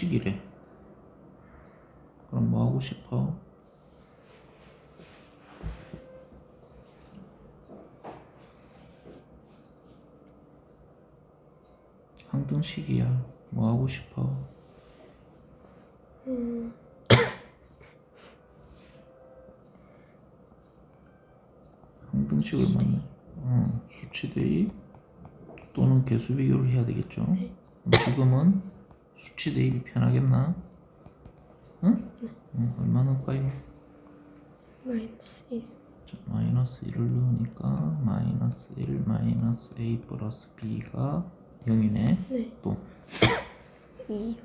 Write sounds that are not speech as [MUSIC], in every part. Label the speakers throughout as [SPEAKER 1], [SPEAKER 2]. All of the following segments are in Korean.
[SPEAKER 1] 항등식이래. 그럼 뭐 하고 싶어? 항등식이야. 뭐 하고 싶어?
[SPEAKER 2] 음,
[SPEAKER 1] 항등식을 만나. 어, 수치 대입 또는 개수 비교를 해야 되겠죠.
[SPEAKER 2] 네.
[SPEAKER 1] 지금은 수치 대입이 편하겠나? 응? 응, 얼마 넣을까요?
[SPEAKER 2] 마이너스 1.
[SPEAKER 1] 자, 마이너스 1을 넣으니까 마이너스 1 마이너스 a 플러스 b가 0이네.
[SPEAKER 2] 네.
[SPEAKER 1] 또
[SPEAKER 2] 2.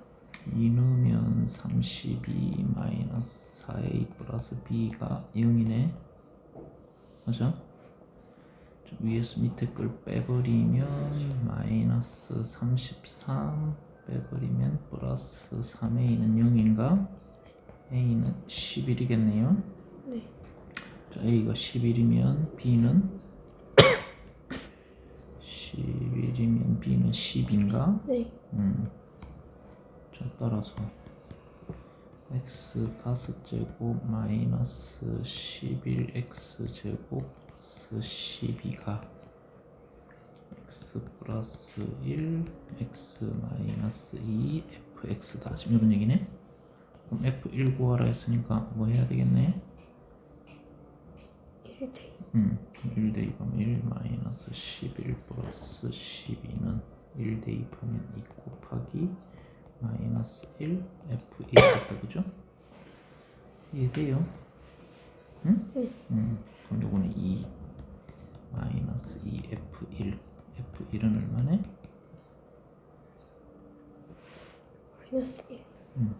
[SPEAKER 1] 2 넣으면 32 마이너스 4a 플러스 b가 0이네. 맞아? 자, 위에서 밑에 걸 빼버리면 마이너스 33 빼버리면 플러스 3a는 0인가? a는 11이겠네요.
[SPEAKER 2] 네.
[SPEAKER 1] 자, a가 11이면 b는 11이면 b는 10인가?
[SPEAKER 2] 네.
[SPEAKER 1] 음. 자, 따라서 x 다섯 제곱 마이너스 11x 제곱 플러스 12가 x 플러스 1 x 마이너스 2 fx다 지금 이런 얘기네 그럼 f1 구하라 했으니까 뭐 해야 되겠네
[SPEAKER 2] 1 대.
[SPEAKER 1] 음, 1 대입하면 1 마이너스 11 플러스 12는 1 대입하면 2 곱하기 마이너스 1 F1 겠다 그죠? 이해돼요? 응?
[SPEAKER 2] 네.
[SPEAKER 1] 음, 그럼 요거는 2 마이너스 2 F1 F1은 얼마네?
[SPEAKER 2] 마이너스 1.
[SPEAKER 1] 음,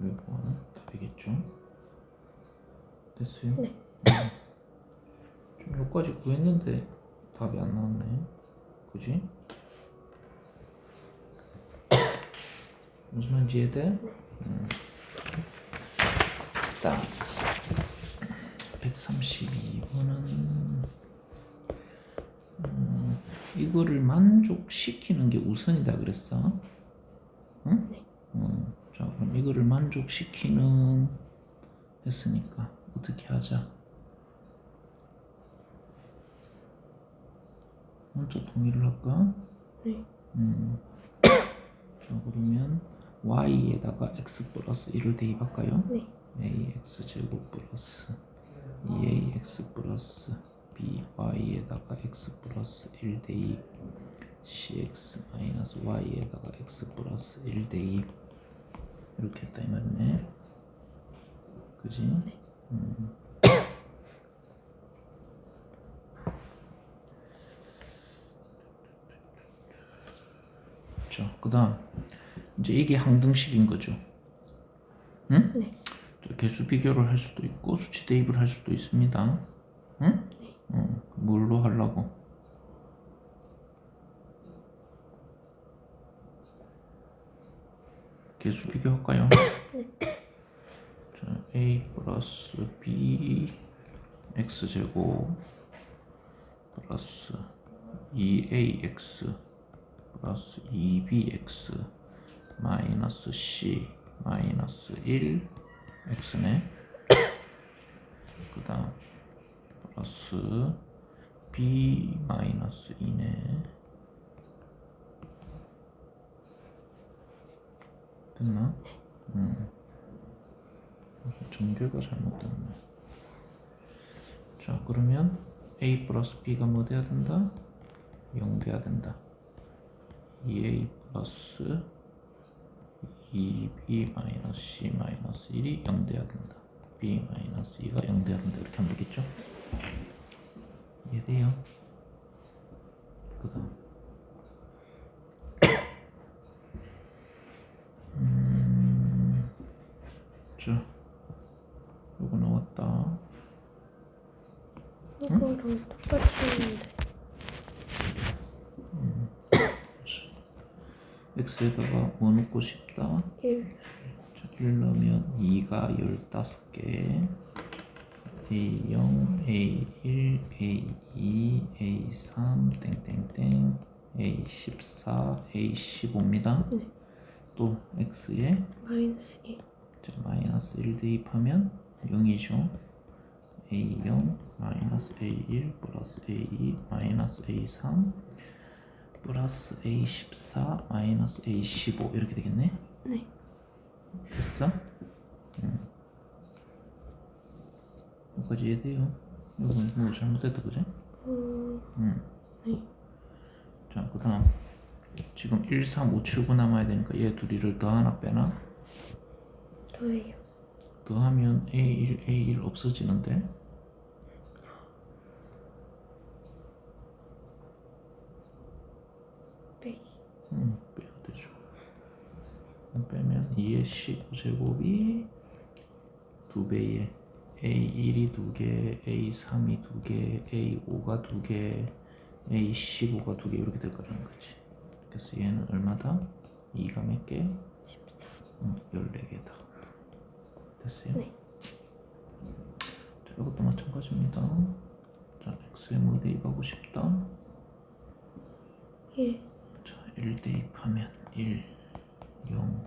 [SPEAKER 1] 요거는 답이겠죠? 됐어요?
[SPEAKER 2] 네.
[SPEAKER 1] 좀 여기까지 구했는데 답이 안 나왔네. 그지? 무슨 말인지 이해돼? 음. 딱 132 이거를 만족시키는 게 우선이다 그랬어. 응?
[SPEAKER 2] 네.
[SPEAKER 1] 어, 자 그럼 이거를 만족시키는 했으니까 어떻게 하자? 먼저 동의를 할까?
[SPEAKER 2] 네.
[SPEAKER 1] 음. [COUGHS] 자 그러면 y에다가 x 플러스 1을 대입할까요?
[SPEAKER 2] 네.
[SPEAKER 1] ax 제곱 플러스 2ax 플러스 by에다가 x 플러스 1 대입 cx 마이너스 y에다가 x 플러스 1 대입 이렇게 했다 이 말이네 그지? 음. 자, 그 다음 이제 이게 항등식인 거죠 응?
[SPEAKER 2] 네.
[SPEAKER 1] 자, 개수 비교를 할 수도 있고 수치 대입을 할 수도 있습니다. 뭘로 하려고? 개수 비교할까요? [COUGHS] 자, a 플러스 b x 제곱 플러스 2ax 플러스 2bx 마이너스 c 마이너스 1 x네 [COUGHS] 그 다음 플러스 b 마이너스 2네 됐나? 음. 전개가 잘못됐네 자 그러면 a 플러스 b가 뭐 돼야 된다? 0 돼야 된다 2a 플러스 2b 마이너스 c 마이너스 1이 0 돼야 된다. b 마이너스 2가 0 돼야 된다. 이렇게 하면 되겠죠? 이해돼요? 그 다음 음, 자, 요거 나왔다.
[SPEAKER 2] 이거랑 똑같이 했는데.
[SPEAKER 1] x에다가 뭐 넣고 싶다?
[SPEAKER 2] 1.
[SPEAKER 1] 자, 1 넣으면 2가 15개 A0, A1, A2, A3, 땡땡땡 A14, A15입니다.
[SPEAKER 2] 네.
[SPEAKER 1] 또 x에
[SPEAKER 2] 마이너스 1
[SPEAKER 1] 자, 마이너스 1 대입하면 0이죠. a0 마이너스 a1 플러스 a2 마이너스 a3 플러스 a14 마이너스 a15 이렇게 되겠네.
[SPEAKER 2] 네
[SPEAKER 1] 됐어? 응. 여기까지 이해돼요? 이건 뭐 잘못됐다 그지?
[SPEAKER 2] 어...
[SPEAKER 1] 응.
[SPEAKER 2] 네
[SPEAKER 1] 자, 그 다음 지금 1, 3, 5 출구 남아야 되니까 얘 둘이를 더 하나 빼나?
[SPEAKER 2] 더해요
[SPEAKER 1] 더하면 A1, A1 없어지는데
[SPEAKER 2] 빼기
[SPEAKER 1] 음, 빼야 되죠. 빼면 2의 15제곱이 2배에 A1이 2개, A3이 2개, A5가 2개, A15가 2개 이렇게 될 거라는 거지. 그래서 얘는 얼마다? 2가 몇 개?
[SPEAKER 2] 14
[SPEAKER 1] 음, 14개다. 됐어요?
[SPEAKER 2] 네.
[SPEAKER 1] 자, 이것도 마찬가지입니다. 자, X에 뭐 대입하고 싶다?
[SPEAKER 2] 1
[SPEAKER 1] 자, 1 대입하면 1, 0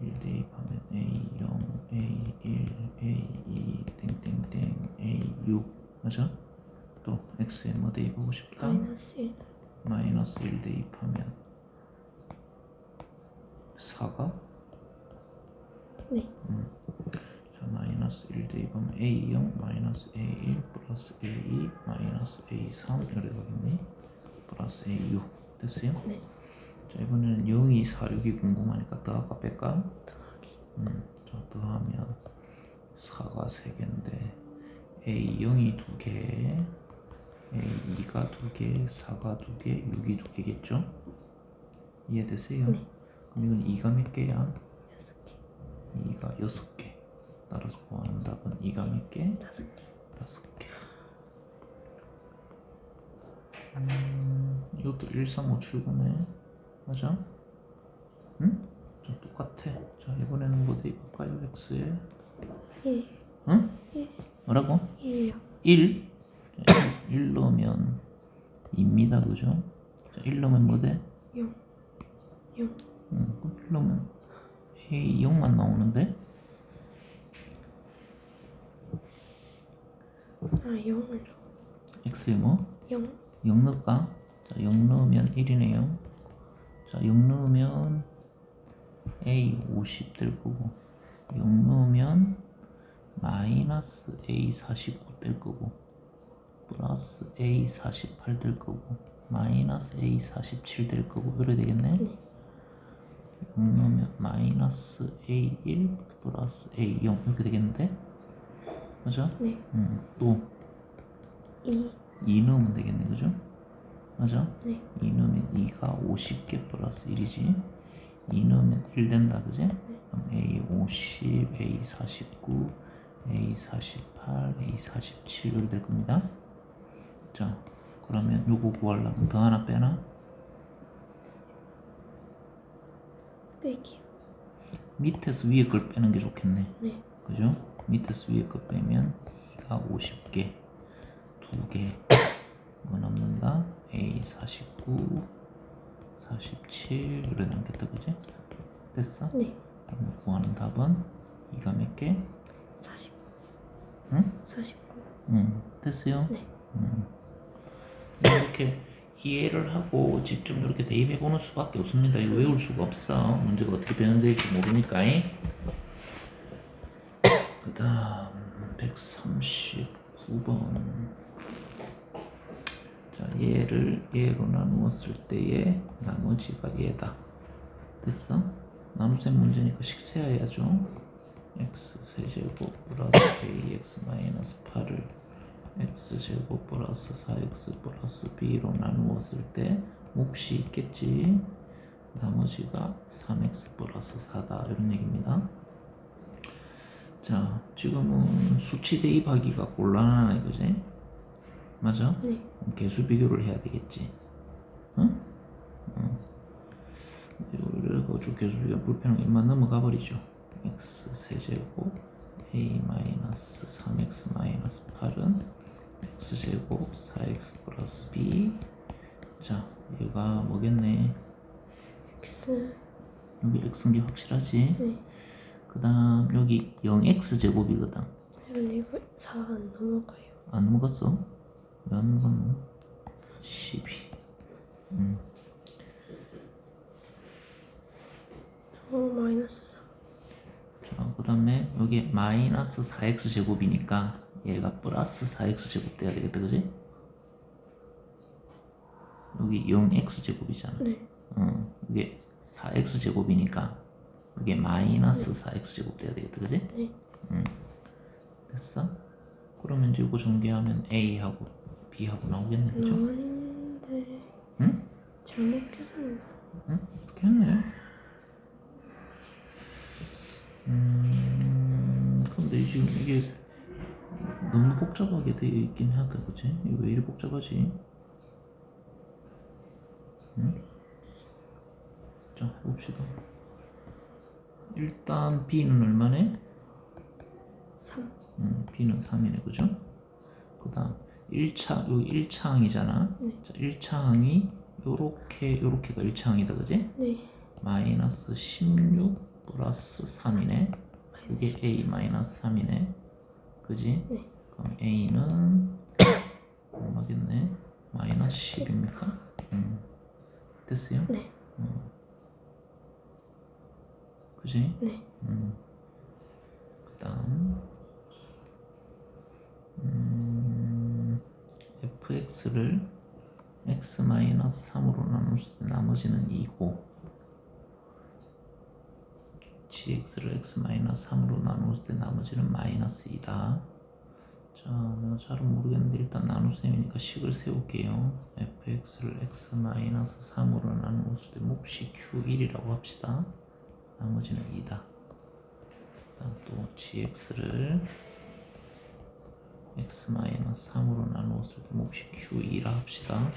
[SPEAKER 1] 1 대입하면 A 0, A 1, A 2, 땡땡땡 A 6 맞아? 또 X에 뭐 대입하고 싶다?
[SPEAKER 2] 마이너스 1
[SPEAKER 1] 마이너스 1 대입하면 4가?
[SPEAKER 2] 네
[SPEAKER 1] 자, 마이너스 1 대입하면 A 0, 마이너스 A 1, 플러스 A 2, 마이너스 A 3 이렇게 가겠네 플러스 A 6 됐어요?
[SPEAKER 2] 네.
[SPEAKER 1] 자 이번에는 0, 2, 4, 6이 궁금하니까 더할까 뺄까?
[SPEAKER 2] 더하기
[SPEAKER 1] 음, 자 더하면 4가 3개인데 A 0이 2개 A 2가 2개 4가 2개 6이 2개겠죠? 이해되세요?
[SPEAKER 2] 네.
[SPEAKER 1] 그럼 이건 2가 몇 개야?
[SPEAKER 2] 6개
[SPEAKER 1] 2가 6개 따라서 구하는 답은 2가 몇 개?
[SPEAKER 2] 5개
[SPEAKER 1] 다섯 개. 음, 이것도 1, 3, 5 출구네. 맞아? 응? 자, 똑같아. 자, 이번에는 뭐 대입할까요? X에?
[SPEAKER 2] 1
[SPEAKER 1] 응?
[SPEAKER 2] 1
[SPEAKER 1] 뭐라고?
[SPEAKER 2] 1이요
[SPEAKER 1] 1? 1 넣으면 2입니다. 그죠? 자, 1 넣으면 뭐 돼?
[SPEAKER 2] 0 0
[SPEAKER 1] 응, 그럼 1 넣으면 A 0만 나오는데?
[SPEAKER 2] 아 0을
[SPEAKER 1] X에 뭐?
[SPEAKER 2] 0
[SPEAKER 1] 0 넣을까? 자, 0 넣으면 1이네요. 자, 0 넣으면 A 50 될 거고, 0 넣으면 마이너스 A 49될 거고, 플러스 A 48 될 거고, 마이너스 A 47 될 거고, 이래 되겠네?
[SPEAKER 2] 네.
[SPEAKER 1] 0 넣으면 마이너스 A 1 플러스 A 0 이렇게 되겠는데? 맞아?
[SPEAKER 2] 네
[SPEAKER 1] 음, 또
[SPEAKER 2] 2
[SPEAKER 1] 2 넣으면 되겠네, 그죠? 맞아?
[SPEAKER 2] 네
[SPEAKER 1] 2 넣으면 2가 50개 플러스 1이지 2 넣으면 1 된다 그지? 그럼 A 50, A 49, A 48, A 47 이렇게 될 겁니다 자 그러면 요거 구하려면 더 하나 빼나?
[SPEAKER 2] 빼기요
[SPEAKER 1] 밑에서 위에 걸 빼는 게 좋겠네
[SPEAKER 2] 네
[SPEAKER 1] 그죠? 밑에서 위에 거 빼면 2가 50개 2개 뭐 남는다? A 49 47 이래 남겠다 그지? 됐어?
[SPEAKER 2] 네
[SPEAKER 1] 구하는 답은 2가 몇 개?
[SPEAKER 2] 40
[SPEAKER 1] 응?
[SPEAKER 2] 49
[SPEAKER 1] 응 됐어요?
[SPEAKER 2] 네.
[SPEAKER 1] 응. 이렇게 이해를 하고 직접 이렇게 대입해 보는 수밖에 없습니다 이거 외울 수가 없어 문제가 어떻게 변형될지 모르니까 그 다음 139번 자 얘를 얘로 나누었을 때의 나머지가 얘다 됐어? 나눗셈 문제니까 식세해야죠 x 세제곱 플러스 ax 마이너스 8을 x제곱 플러스 4x 플러스 b로 나누었을 때 몫이 있겠지 나머지가 3x 플러스 4다 이런 얘기입니다 자 지금은 수치 대입하기가 곤란하네 그지? 맞아?
[SPEAKER 2] 네
[SPEAKER 1] 개수 비교를 해야 되겠지 응? 응. 이래가지고 개수 비교 불편하게 일만 넘어가 버리죠 x 세제곱 a 마이너스 3x 마이너스 8은 x제곱 4x 플러스 b 자 얘가 뭐겠네
[SPEAKER 2] X
[SPEAKER 1] 여기 x인 게 확실하지?
[SPEAKER 2] 네.
[SPEAKER 1] 그 다음 여기 0x 제곱이거든
[SPEAKER 2] 근데 이거 4안 넘어가요.
[SPEAKER 1] 안 먹었어? 왜안 먹었노? 12 음.
[SPEAKER 2] 어 마이너스 4.
[SPEAKER 1] 자, 그 다음에 여기 마이너스 4x 제곱이니까 얘가 플러스 4x 제곱 돼야 되겠다, 그지? 여기 0x 제곱이잖아.
[SPEAKER 2] 네.
[SPEAKER 1] 어, 이게 4x 제곱이니까 이게 마이너스 4x 제곱 돼야 되겠다, 그지?
[SPEAKER 2] 네.
[SPEAKER 1] 응. 됐어? 그러면 이제 이거 전개하면 a하고 b하고 나오겠네, 그죠?
[SPEAKER 2] 나왔는데
[SPEAKER 1] 응?
[SPEAKER 2] 잘못 계산.
[SPEAKER 1] 응? 그렇게 했네. 지금 이게 너무 복잡하게 되어 있긴 하다, 그지? 이거 왜 이리 복잡하지? 응? 자, 해봅시다. 일단 B는 얼마네?
[SPEAKER 2] 3.
[SPEAKER 1] 음, B는 3이네, 그죠? 그 다음 1차, 여기 1차 항이잖아.
[SPEAKER 2] 네.
[SPEAKER 1] 자, 1차 항이 요렇게, 요렇게가 1차 항이다, 그지?
[SPEAKER 2] 네.
[SPEAKER 1] 마이너스 16 플러스 3이네. 그게 A 마이너스 3이네. 그지?
[SPEAKER 2] 네.
[SPEAKER 1] 그럼 A는 얼마겠네? 마이너스 10입니까? 음. 됐어요?
[SPEAKER 2] 네.
[SPEAKER 1] 음. 그지?
[SPEAKER 2] 네.
[SPEAKER 1] 음. 그 다음 음, fx를 x 마이너스 3으로 나눴을 때 나머지는 2고 gx를 x 마이너스 3으로 나눴을 때 나머지는 마이너스 2다. 자 내가 잘은 모르겠는데 일단 나눗셈이니까 식을 세울게요. fx를 x 마이너스 3으로 나누었을 때 몫이 q1이라고 합시다. 나머지는 2다. 그다음 또 gx를 x 마이너스 3으로 나누었을 때 몫이 q2라 합시다.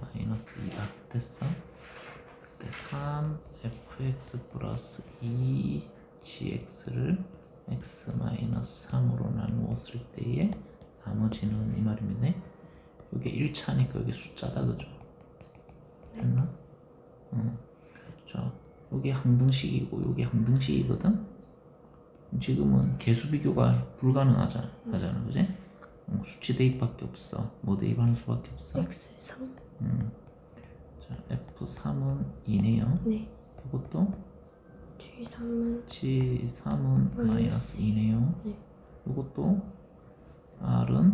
[SPEAKER 1] 마이너스 2다. 됐어? 그때 3 fx 플러스 2 gx를 x 마이너스 3으로 나누었을 때의 나머지는 이 말입니다. 이게 1차니까 여기 숫자다 그죠? 됐나? 응. 자, 여기 항등식이고 여기 항등식이거든. 지금은 개수 비교가 불가능하잖아, 하잖아, 그지? 어, 수치 대입밖에 없어. 뭐 대입하는 수밖에 없어.
[SPEAKER 2] X 3.
[SPEAKER 1] 음. 자, F3은 2네요.
[SPEAKER 2] 네.
[SPEAKER 1] 이것도
[SPEAKER 2] G 3은
[SPEAKER 1] G3은
[SPEAKER 2] 마이너스
[SPEAKER 1] 마이너스 2네요.
[SPEAKER 2] 네.
[SPEAKER 1] 이것도 R은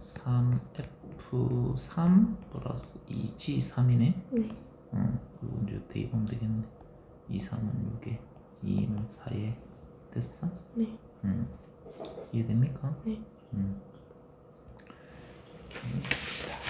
[SPEAKER 1] 3F3 플러스 2G3이네.
[SPEAKER 2] 네.
[SPEAKER 1] 응, 그리고 이제 대입하면 되겠네. 2, 3은 6에, 2는 4에 됐어?
[SPEAKER 2] 네.
[SPEAKER 1] 응. 이해됩니까?
[SPEAKER 2] 네.
[SPEAKER 1] 응. 오케이.